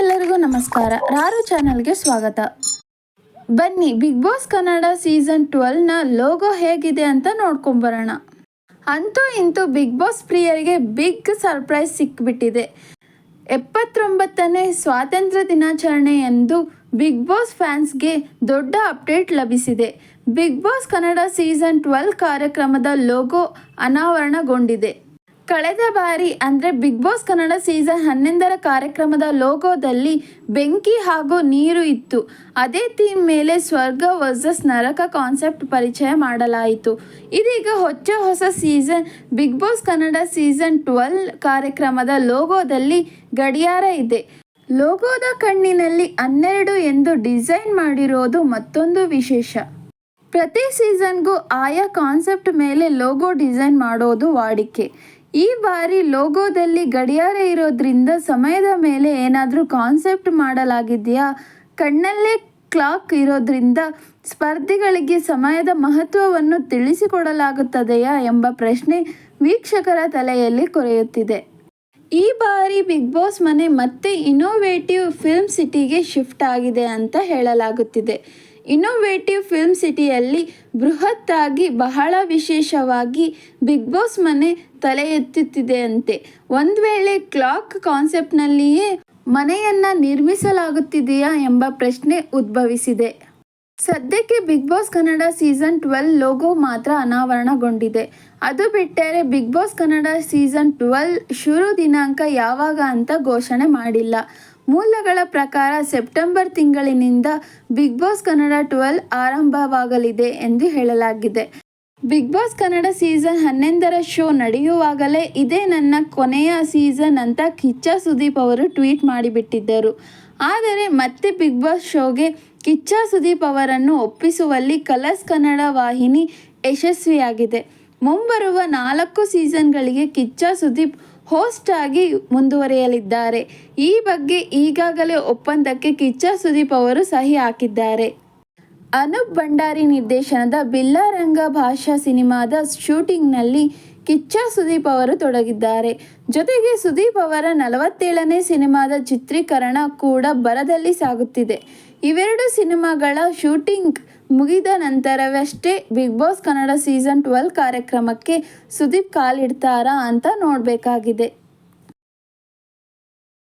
ಎಲ್ಲರಿಗೂ ನಮಸ್ಕಾರ. ರಾರು ಚಾನಲ್ಗೆ ಸ್ವಾಗತ. ಬನ್ನಿ, ಬಿಗ್ ಬಾಸ್ ಕನ್ನಡ ಸೀಸನ್ ಟ್ವೆಲ್ನ ಲೋಗೋ ಹೇಗಿದೆ ಅಂತ ನೋಡ್ಕೊಂಬರೋಣ ಅಂತೂ ಇಂತೂ ಬಿಗ್ ಬಾಸ್ ಪ್ರಿಯರಿಗೆ ಬಿಗ್ ಸರ್ಪ್ರೈಸ್ ಸಿಕ್ಬಿಟ್ಟಿದೆ. ಎಪ್ಪತ್ತೊಂಬತ್ತನೇ ಸ್ವಾತಂತ್ರ್ಯ ದಿನಾಚರಣೆ ಎಂದು ಬಿಗ್ ಬಾಸ್ ಫ್ಯಾನ್ಸ್ಗೆ ದೊಡ್ಡ ಅಪ್ಡೇಟ್ ಲಭಿಸಿದೆ. Bigg Boss Kannada season twelve ಕಾರ್ಯಕ್ರಮದ ಲೋಗೋ ಅನಾವರಣಗೊಂಡಿದೆ. ಕಳೆದ ಬಾರಿ, ಅಂದರೆ ಬಿಗ್ ಬಾಸ್ ಕನ್ನಡ ಸೀಸನ್ ಹನ್ನೊಂದರ ಕಾರ್ಯಕ್ರಮದ ಲೋಗೋದಲ್ಲಿ ಬೆಂಕಿ ಹಾಗೂ ನೀರು ಇತ್ತು. ಅದೇ ಥೀಮ್ ಮೇಲೆ ಸ್ವರ್ಗ ವರ್ಸಸ್ ನರಕ ಕಾನ್ಸೆಪ್ಟ್ ಪರಿಚಯ ಮಾಡಲಾಯಿತು. ಇದೀಗ ಹೊಚ್ಚ ಹೊಸ season Bigg Boss Kannada season twelve ಕಾರ್ಯಕ್ರಮದ ಲೋಗೋದಲ್ಲಿ ಗಡಿಯಾರ ಇದೆ. ಲೋಗೋದ ಕಣ್ಣಿನಲ್ಲಿ ಹನ್ನೆರಡು ಎಂದು ಡಿಸೈನ್ ಮಾಡಿರೋದು ಮತ್ತೊಂದು ವಿಶೇಷ. ಪ್ರತಿ ಸೀಸನ್ಗೂ ಆಯಾ ಕಾನ್ಸೆಪ್ಟ್ ಮೇಲೆ ಲೋಗೋ ಡಿಸೈನ್ ಮಾಡೋದು ವಾಡಿಕೆ. ಈ ಬಾರಿ ಲೋಗೋದಲ್ಲಿ ಗಡಿಯಾರ ಇರೋದ್ರಿಂದ ಸಮಯದ ಮೇಲೆ ಏನಾದರೂ ಕಾನ್ಸೆಪ್ಟ್ ಮಾಡಲಾಗಿದೆಯಾ? ಕಣ್ಣಲ್ಲೇ ಕ್ಲಾಕ್ ಇರೋದ್ರಿಂದ ಸ್ಪರ್ಧಿಗಳಿಗೆ ಸಮಯದ ಮಹತ್ವವನ್ನು ತಿಳಿಸಿಕೊಡಲಾಗುತ್ತದೆಯಾ ಎಂಬ ಪ್ರಶ್ನೆ ವೀಕ್ಷಕರ ತಲೆಯಲ್ಲಿ ಕೊರೆಯುತ್ತಿದೆ. ಈ ಬಾರಿ ಬಿಗ್ ಬಾಸ್ ಮನೆ ಮತ್ತೆ ಇನೋವೇಟಿವ್ ಫಿಲ್ಮ್ ಸಿಟಿಗೆ ಶಿಫ್ಟ್ ಆಗಿದೆ ಅಂತ ಹೇಳಲಾಗುತ್ತಿದೆ. ಇನೋವೇಟಿವ್ ಫಿಲ್ಮ್ ಸಿಟಿಯಲ್ಲಿ ಬೃಹತ್ತಾಗಿ ಬಹಳ ವಿಶೇಷವಾಗಿ ಬಿಗ್ ಬಾಸ್ ಮನೆ ತಲೆ ಎತ್ತುತ್ತಿದೆ ಅಂತೆ ಒಂದು ವೇಳೆ ಕ್ಲಾಕ್ ಕಾನ್ಸೆಪ್ಟ್ನಲ್ಲಿಯೇ ಮನೆಯನ್ನ ನಿರ್ಮಿಸಲಾಗುತ್ತಿದೆಯಾ ಎಂಬ ಪ್ರಶ್ನೆ ಉದ್ಭವಿಸಿದೆ. ಸದ್ಯಕ್ಕೆ Bigg Boss Kannada season twelve logo ಮಾತ್ರ ಅನಾವರಣಗೊಂಡಿದೆ. ಅದು ಬಿಟ್ಟರೆ Bigg Boss Kannada season twelve ಶುರು ದಿನಾಂಕ ಯಾವಾಗ ಅಂತ ಘೋಷಣೆ ಮಾಡಿಲ್ಲ. ಮೂಲಗಳ ಪ್ರಕಾರ ಸೆಪ್ಟೆಂಬರ್ ತಿಂಗಳಿನಿಂದ ಬಿಗ್ ಬಾಸ್ ಕನ್ನಡ ಟ್ವೆಲ್ ಆರಂಭವಾಗಲಿದೆ ಎಂದು ಹೇಳಲಾಗಿದೆ. ಬಿಗ್ ಬಾಸ್ ಕನ್ನಡ ಸೀಸನ್ ಹನ್ನೊಂದರ ಶೋ ನಡೆಯುವಾಗಲೇ ಇದೇ ನನ್ನ ಕೊನೆಯ ಸೀಸನ್ ಅಂತ ಕಿಚ್ಚ ಸುದೀಪ್ ಅವರು ಟ್ವೀಟ್ ಮಾಡಿಬಿಟ್ಟಿದ್ದರು. ಆದರೆ ಮತ್ತೆ ಬಿಗ್ ಬಾಸ್ ಶೋಗೆ ಕಿಚ್ಚ ಸುದೀಪ್ ಅವರನ್ನು ಒಪ್ಪಿಸುವಲ್ಲಿ ಕಲರ್ಸ್ ಕನ್ನಡ ವಾಹಿನಿ ಯಶಸ್ವಿಯಾಗಿದೆ. ಮುಂಬರುವ ನಾಲ್ಕು ಸೀಸನ್ಗಳಿಗೆ ಕಿಚ್ಚ ಸುದೀಪ್ ಹೋಸ್ಟ್ ಆಗಿ ಮುಂದುವರಿಯಲಿದ್ದಾರೆ. ಈ ಬಗ್ಗೆ ಈಗಾಗಲೇ ಒಪ್ಪಂದಕ್ಕೆ ಕಿಚ್ಚ ಸುದೀಪ್ ಅವರು ಸಹಿ ಹಾಕಿದ್ದಾರೆ. ಅನೂಪ್ ಭಂಡಾರಿ ನಿರ್ದೇಶನದ ಬಿಲ್ಲಾರಂಗ ಭಾಷಾ ಸಿನಿಮಾದ ಶೂಟಿಂಗ್ನಲ್ಲಿ ಕಿಚ್ಚ ಸುದೀಪ್ ಅವರು ತೊಡಗಿದ್ದಾರೆ. ಜೊತೆಗೆ ಸುದೀಪ್ ಅವರ ನಲವತ್ತೇಳನೇ ಸಿನಿಮಾದ ಚಿತ್ರೀಕರಣ ಕೂಡ ಬರದಲ್ಲಿ ಸಾಗುತ್ತಿದೆ. ಇವೆರಡು ಸಿನಿಮಾಗಳ ಶೂಟಿಂಗ್ ಮುಗಿದ ನಂತರವಷ್ಟೇ Bigg Boss Kannada season twelve ಕಾರ್ಯಕ್ರಮಕ್ಕೆ ಸುದೀಪ್ ಕಾಲಿಡ್ತಾರಾ ಅಂತ ನೋಡಬೇಕಾಗಿದೆ.